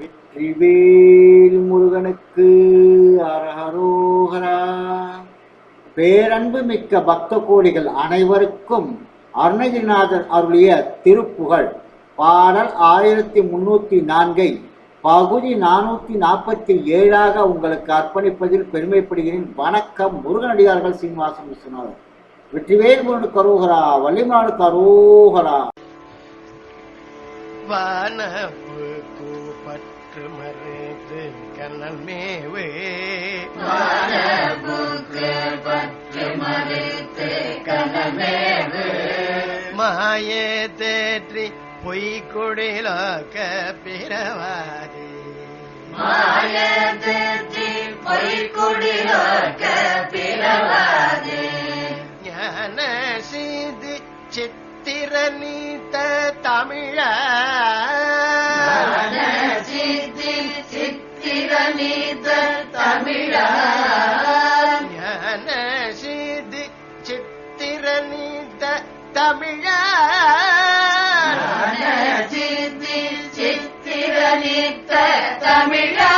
வெற்றிவேல் முருகனுக்கு அரஹரோகரா. பேரன்பு மிக்க பக்த கோடிகள் அனைவருக்கும் அருணகிரிநாதர் அருளிய திருப்புகழ். பாடல் ஆயிரத்தி முன்னூத்தி நான்கை பகுதி நானூத்தி நாற்பத்தி ஏழாக உங்களுக்கு அர்ப்பணிப்பதில் பெருமைப்படுகிறேன். வணக்கம் முருகனடியார்கள் சீனிவாசன் விஸ்வநாதன் வெற்றிவேல் முருகனுக்கு அரோகரா வள்ளிமலானுக்கு அரோகரா. வானப்பு கூப்பற்று மறைத்து கண்ணன் மேவே. மாயே தேற்றி பொய்க்குடிலாக்க பிறவாதி. ஞான சீதி சித்திர நீத்த தமிழ. தமிழ உண்ணாதை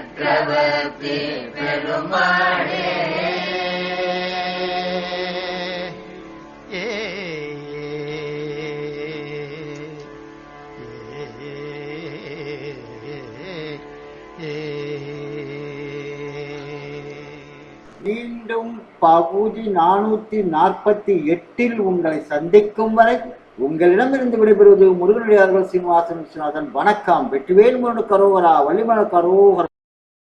சக்கரவர்த்தி பெருமாளே ஏ மீண்டும் பகுதி நானூத்தி நாற்பத்தி எட்டில் உங்களை சந்திக்கும் வரை உங்களிடமிருந்து விடைபெறுவது முருகனடியார்கள் சீனிவாசன் விஸ்வநாதன். வணக்கம். வெற்றிவேல் முருகனுக்கு அரோகரா வள்ளிமலனுக்கு அரோகரா.